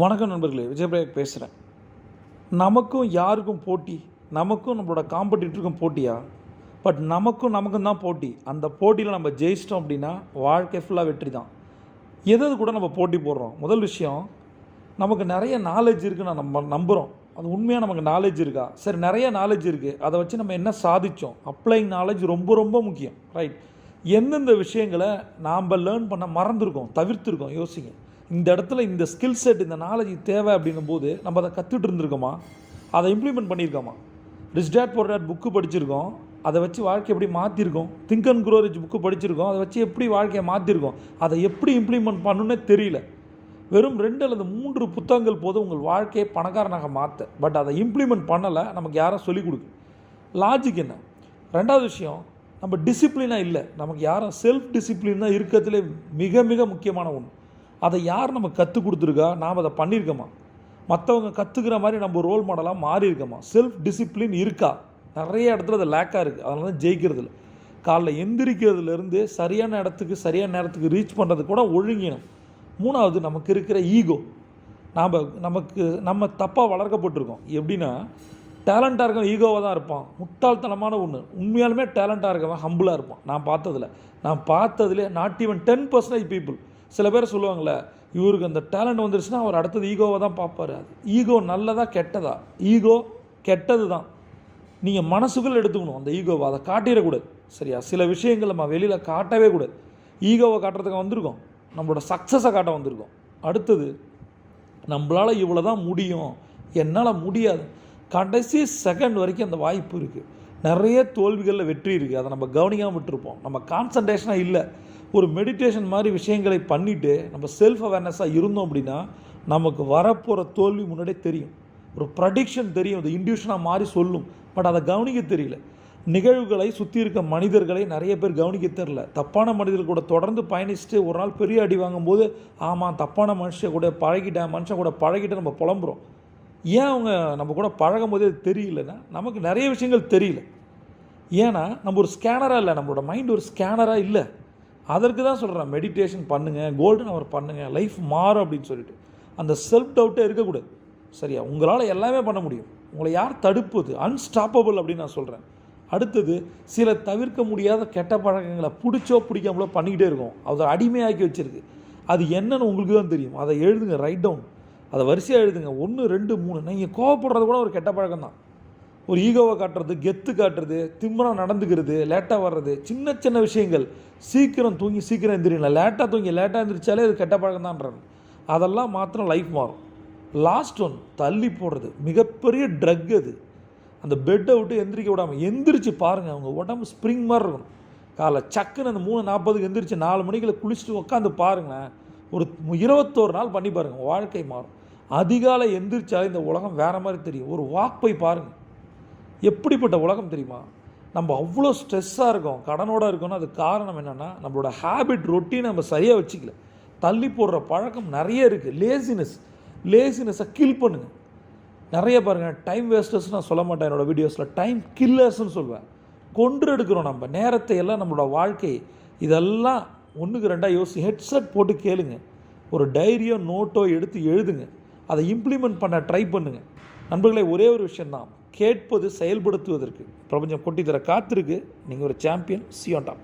வணக்கம் நண்பர்களே விஜயபிரயாக் பேசுகிறேன் நமக்கும் யாருக்கும் போட்டி? நமக்கும் நம்மளோட காம்படிட்டருக்கும் போட்டியா? பட் நமக்கும் நமக்கும் தான் போட்டி. அந்த போட்டியில் நம்ம ஜெயிச்சிட்டோம் அப்படின்னா வாழ்க்கை ஃபுல்லாக வெற்றி தான். எது கூட நம்ம போட்டி போடுறோம்? முதல் விஷயம் நமக்கு நிறைய நாலேஜ் இருக்குன்னு நம்ம நம்புகிறோம் அது உண்மையாக நமக்கு நாலேஜ் இருக்கா? சரி நிறைய நாலேஜ் இருக்குது அதை வச்சு நம்ம என்ன சாதித்தோம் அப்ளைங் நாலேஜ் ரொம்ப ரொம்ப முக்கியம். ரைட் எந்தெந்த விஷயங்களை நாம் லேர்ன் பண்ண மறந்துருக்கோம் தவிர்த்துருக்கோம் யோசிங்க. இந்த இடத்துல இந்த ஸ்கில் செட் இந்த நாலேஜ் தேவை அப்படின்னும் போது நம்ம அதை கற்றுட்டு இருந்திருக்கோமா? அதை implement பண்ணியிருக்கோமா? Rich dad poor dad book படிச்சிருக்கோம். அதை வச்சு வாழ்க்கை எப்படி மாற்றிருக்கோம் think and grow rich book படிச்சிருக்கோம். அதை வச்சு எப்படி வாழ்க்கையை மாற்றிருக்கோம் அதை எப்படி இம்ப்ளிமெண்ட் பண்ணணும்னே தெரியல. வெறும் ரெண்டு அல்லது மூன்று புத்தகங்கள் போதும் உங்கள் வாழ்க்கையை பணக்காரனாக மாற்ற பட் அதை இம்ப்ளிமெண்ட் பண்ணலை நமக்கு யாரும் சொல்லிக் கொடுக்கு. லாஜிக் என்ன? ரெண்டாவது விஷயம் நம்ம டிசிப்ளினாக இல்லை. நமக்கு யாரும் செல்ஃப் டிசிப்ளின் தான் இருக்கிறதுலே மிக மிக முக்கியமான ஒன்று அதை யார் நம்ம கற்றுக் கொடுத்துருக்கா? நாம் அதை பண்ணியிருக்கோமா? மற்றவங்க கற்றுக்கிற மாதிரி நம்ம ரோல் மாடலாக மாறி இருக்கோமா செல்ஃப் டிசிப்ளின் இருக்கா? நிறைய இடத்துல அது லேக்காக இருக்குது அதனால தான் ஜெயிக்கிறது இல்லை. காலைல எந்திரிக்கிறதுலேருந்து சரியான இடத்துக்கு சரியான நேரத்துக்கு ரீச் பண்ணுறது கூட ஒழுங்கினம். மூணாவது நமக்கு இருக்கிற ஈகோ நாம் நமக்கு நம்ம தப்பாக வளர்க்கப்பட்டிருக்கோம். எப்படின்னா டேலண்ட்டாக இருக்கவன் ஈகோவாக தான் இருப்பான். முட்டாள்தனமான ஒன்று உண்மையாலுமே டேலண்ட்டாக இருக்கவன் ஹம்பிளாக இருப்பான். நான் பார்த்ததில் நான் பார்த்ததுலே not even ten percentage people சில பேர் சொல்லுவாங்கள்ல இவருக்கு அந்த டேலண்ட் வந்துருச்சுன்னா அவர் அடுத்தது ஈகோவை தான் பார்ப்பார். அது ஈகோ நல்லதா கெட்டதா? ஈகோ கெட்டது தான் நீங்கள் மனசுக்குள்ள எடுத்துக்கணும் அந்த ஈகோவை அதை காட்டிடக்கூடாது. சரியா? சில விஷயங்கள் நம்ம வெளியில் காட்டவே கூடாது. ஈகோவை காட்டுறதுக்கு வந்திருக்கோம். நம்மளோட சக்ஸஸை காட்ட வந்திருக்கோம். அடுத்தது நம்மளால் இவ்வளோ தான் முடியும். என்னால் முடியாது. கடைசி செகண்ட் வரைக்கும் அந்த வாய்ப்பு இருக்குது நிறைய தோல்விகளில் வெற்றி இருக்குது அதை நம்ம கவனிக்காமல் விட்டுருப்போம். நம்ம கான்சன்ட்ரேஷனாக இல்லை. ஒரு மெடிடேஷன் மாதிரி விஷயங்களை பண்ணிவிட்டு நம்ம செல்ஃப் அவேர்னஸாக இருந்தோம் அப்படின்னா நமக்கு வரப்போகிற தோல்வி முன்னாடியே தெரியும். ஒரு ப்ரடிக்ஷன் தெரியும். அது இன்டியூஷனாக மாறி சொல்லும். பட் அதை கவனிக்க தெரியல. நிகழ்வுகளை சுற்றி இருக்க மனிதர்களை நிறைய பேர் கவனிக்க தெரில தப்பான மனிதர்கள் கூட தொடர்ந்து பயணிச்சுட்டு ஒரு நாள் பெரிய அடி வாங்கும்போது ஆமாம் தப்பான மனுஷன் கூட பழகிட்டேன் மனுஷன் கூட பழகிட்டு நம்ம புலம்புறோம். ஏன் அவங்க நம்ம கூட பழகும் போதே தெரியலன்னா நமக்கு நிறைய விஷயங்கள் தெரியல. ஏன்னா நம்ம ஒரு ஸ்கேனராக இல்லை. நம்மளோட மைண்ட் ஒரு ஸ்கேனராக இல்லை. அதற்கு தான் சொல்கிறேன் மெடிடேஷன் பண்ணுங்கள் கோல்டன் அவர் பண்ணுங்கள் லைஃப் மாறும் அப்படின்னு சொல்லிட்டு. அந்த செல்ஃப் டவுட்டே இருக்கக்கூடாது. சரியா? உங்களால் எல்லாமே பண்ண முடியும். உங்களை யார் தடுப்பது? அன்ஸ்டாப்பபிள் அப்படின்னு நான் சொல்கிறேன் அடுத்தது சில தவிர்க்க முடியாத கெட்ட பழக்கங்களை பிடிச்சோ பிடிக்காமலோ பண்ணிக்கிட்டே இருக்கும். அதை அடிமையாக்கி வச்சிருக்கு. அது என்னன்னு உங்களுக்கு தான் தெரியும். அதை எழுதுங்க ரைட் டவுன் அதை வரிசையாக எழுதுங்க. ஒன்று ரெண்டு மூணு. நீங்கள் கோவப்படுறது கூட ஒரு கெட்ட பழக்கம் தான் ஒரு ஈகோவை காட்டுறது கெத்து காட்டுறது திம்மரம் நடந்துக்கிறது லேட்டாக வர்றது சின்ன சின்ன விஷயங்கள். சீக்கிரம் தூங்கி சீக்கிரம் எந்திரிங்களா லேட்டாக தூங்கி லேட்டாக எந்திரிச்சாலே அது கெட்ட பழக்கம் தான்றாங்க. அதெல்லாம் மாத்திரம் லைஃப் மாறும். லாஸ்ட் ஒன் தள்ளி போடுறது. மிகப்பெரிய ட்ரக் அது. அந்த பெட்டை விட்டு எந்திரிக்க விடாமல் எந்திரிச்சு பாருங்கள் அவங்க உடம்பு ஸ்ப்ரிங் மாதிரி இருக்கும். காலை சக்குன்னு அந்த மூணு நாற்பதுக்கு எந்திரிச்சு நாலு மணிக்குள்ள குளிச்சுட்டு உட்காந்து பாருங்களேன். ஒரு இருபத்தோரு நாள் பண்ணி பாருங்கள் வாழ்க்கை மாறும். அதிகாலை எந்திரிச்சாலே இந்த உலகம் வேறு மாதிரி தெரியும். ஒரு வாக் போய் பாருங்கள் எப்படிப்பட்ட உலகம் தெரியுமா? நம்ம அவ்வளோ ஸ்ட்ரெஸ்ஸாக இருக்கோம் கடனோட இருக்கோம்னா அது காரணம் என்னென்னா நம்மளோட ஹேபிட் ரொட்டீன் நம்ம சரியாக வச்சுக்கல. தள்ளி போடுற பழக்கம் நிறைய இருக்குது லேசினஸ் லேசினஸை கில் பண்ணுங்கள் நிறைய பாருங்கள் டைம் வேஸ்டர்ஸ் நான் சொல்ல மாட்டேன் என்னோடய வீடியோஸில் டைம் கில்லர்ஸ்னு சொல்லுவேன். கொன்று எடுக்கிறோம் நம்ம. நேரத்தை எல்லாம் நம்மளோட வாழ்க்கை. இதெல்லாம் ஒன்றுக்கு ரெண்டாக யோசி ஹெட்செட் போட்டு கேளுங்க. ஒரு டைரியோ நோட்டோ எடுத்து எழுதுங்க. அதை இம்ப்ளிமெண்ட் பண்ண ட்ரை பண்ணுங்கள் நண்பர்களே ஒரே ஒரு விஷயந்தான் கேட்பது செயல்படுத்துவதற்கு. பிரபஞ்சம் கொட்டி தர காத்திருக்கு. நீங்கள் ஒரு சாம்பியன் சியோண்டாம்